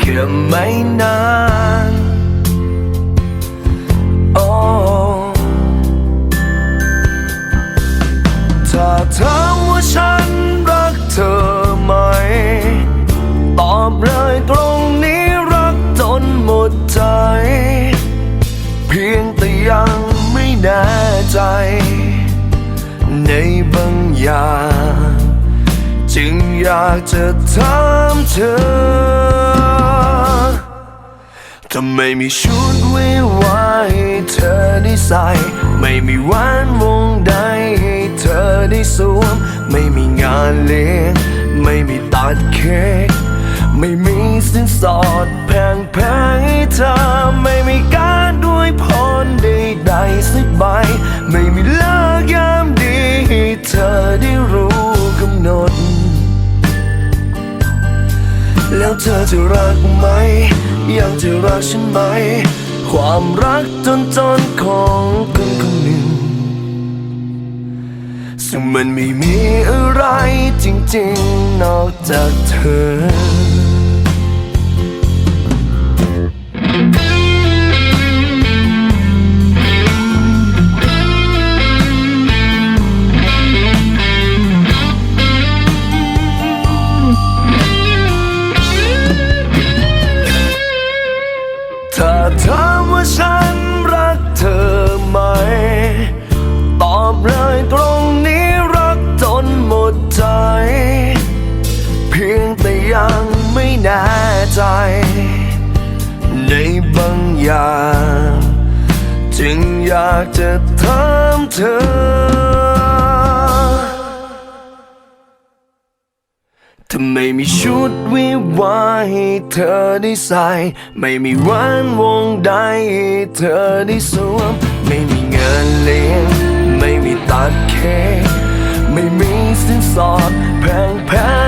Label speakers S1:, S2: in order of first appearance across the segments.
S1: แค่ไม่นานโอ้ถ้าถามว่าฉันรักเธอไหม ตอบเลยตรงนี้รักจนหมดใจ เพียงแต่ยังไม่แน่ใจ ในบางอย่างจึงอยากจะถามเธอ ทำไม่มีชุดวิวาให้เธอได้ใส่ ไม่มีแหวนวงใดให้เธอได้สวม ไม่มีงานเลี้ยง ไม่มีตัดเค้ก ไม่มีสินสอดแพงแพงให้เธอ ไม่มีการด้วยพรใดๆสักใบ ไม่มีเลิกยามดีให้เธอได้รู้กำหนด แล้วเธอจะรักไหม ยังจะรักฉันไหม ความรักจนจนของคนคนหนึ่ง ซึ่งมันไม่มีอะไรจริงๆ นอกจากเธอ ยังไม่แน่ใจ ในบางอย่าง จึงอยากจะถามเธอถ้าไม่มีชุดวิวาให้เธอได้ใส่ ไม่มีแหวันวงใดให้เธอได้สวม ไม่มีเงินเลี้ยง ไม่มีตัดเค้กไม่มีสินสอดแพงแพง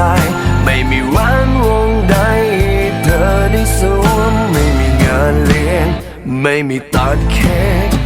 S1: อได้ใส่ไม่มีวันวงใดเธอได้สวมไม่มีงานเลี้ยง ไม่มีตัดเค้ก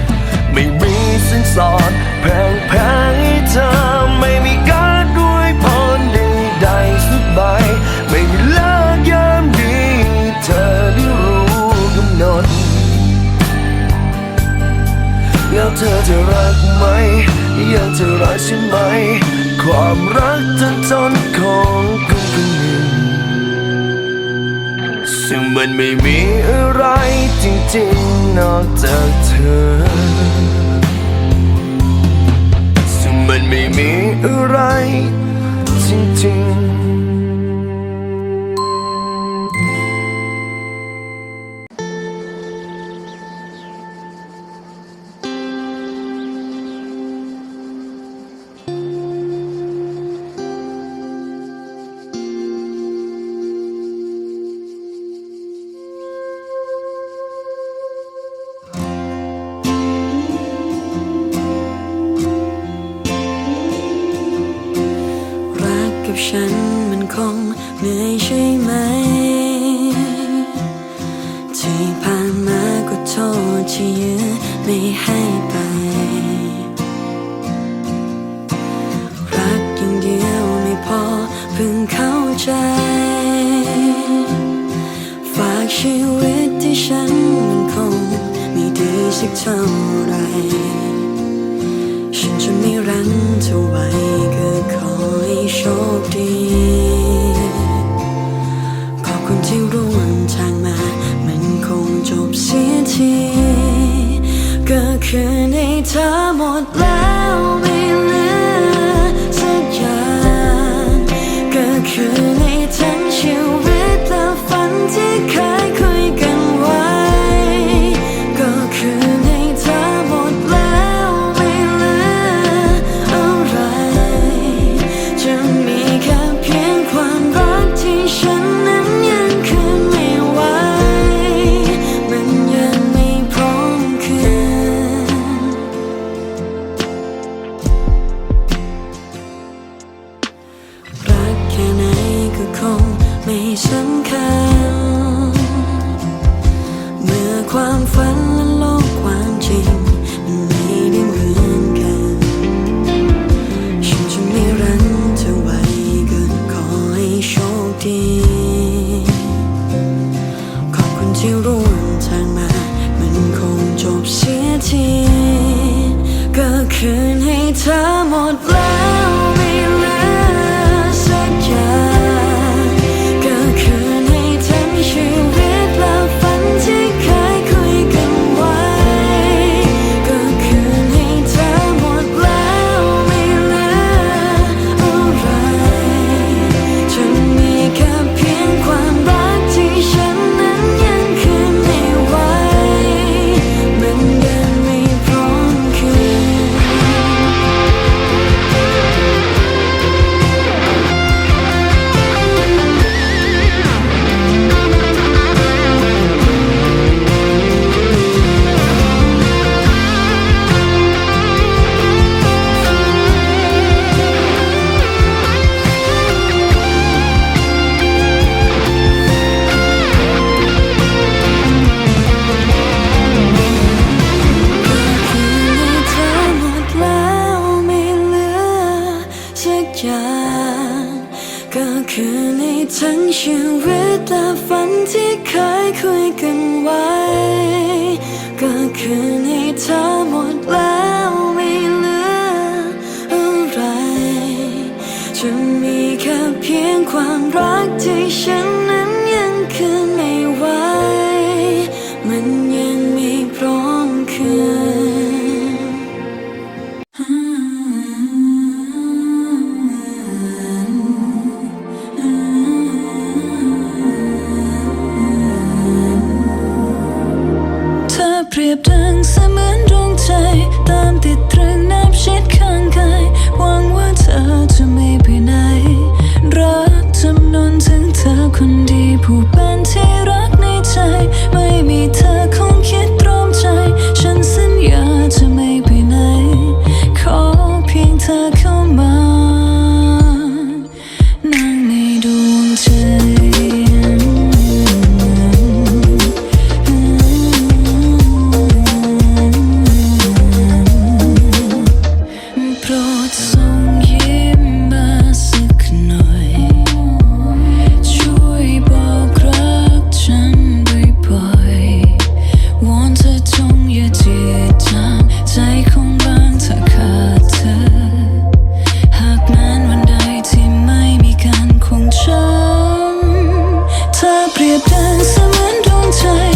S1: ไม่มีอะไรจริงๆ นอกจาก
S2: ฉันมันคงเหนื่อยใช่ไหม ที่ผ่านมาก็โทษที่ยื้อไม่ให้ไป รักอย่างเดียวไม่พอเพิ่งเข้าใจ ฝากชีวิตที่ฉันมันคงไม่ดีสักเท่าไหรฉันจะไม่รันเท่าไห ที ก็คือในเธอหมดแล้ว ความฝันและโลกความจริง ฉันนั้นยังคืนไม่ไหว มันยังไม่พร้อมคืน เธอเป
S3: รียบดังเสมือนดวงใจตามติดตรึง ผู้เป็นที่
S4: เธอเปรียบดังสมันดวงใจ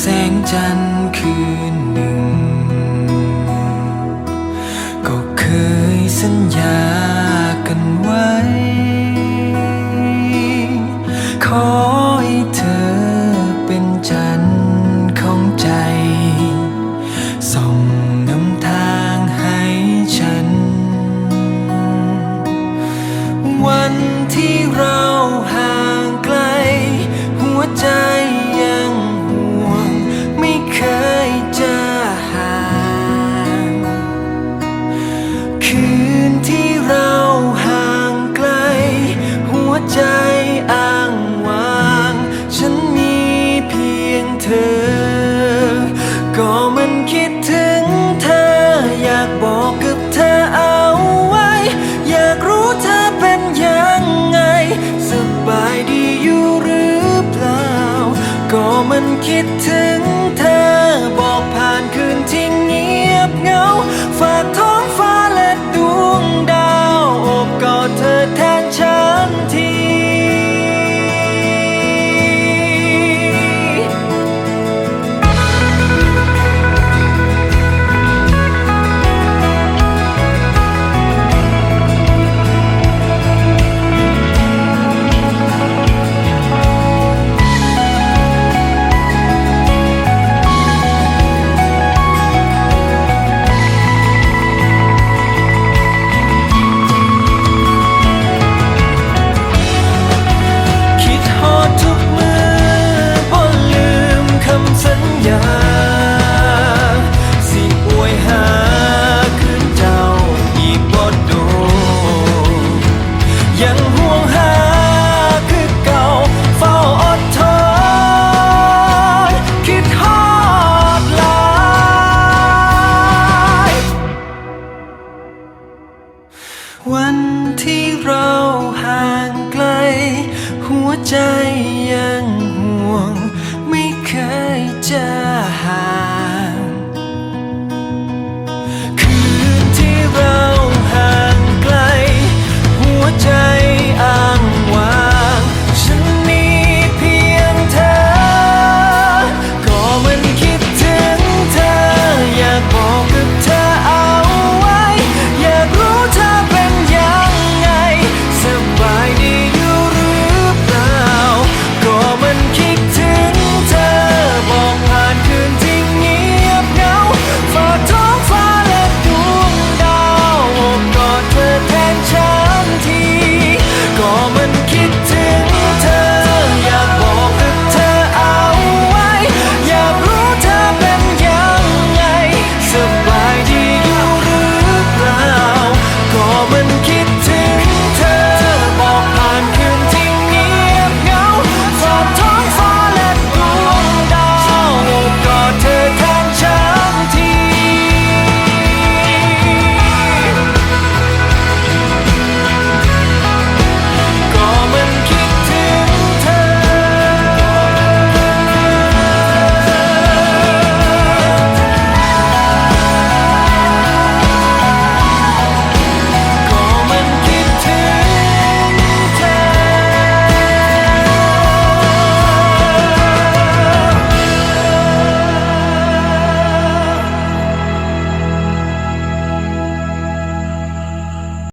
S4: แสงจันทร์คืนหนึ่ง ก็เคยสัญญา get to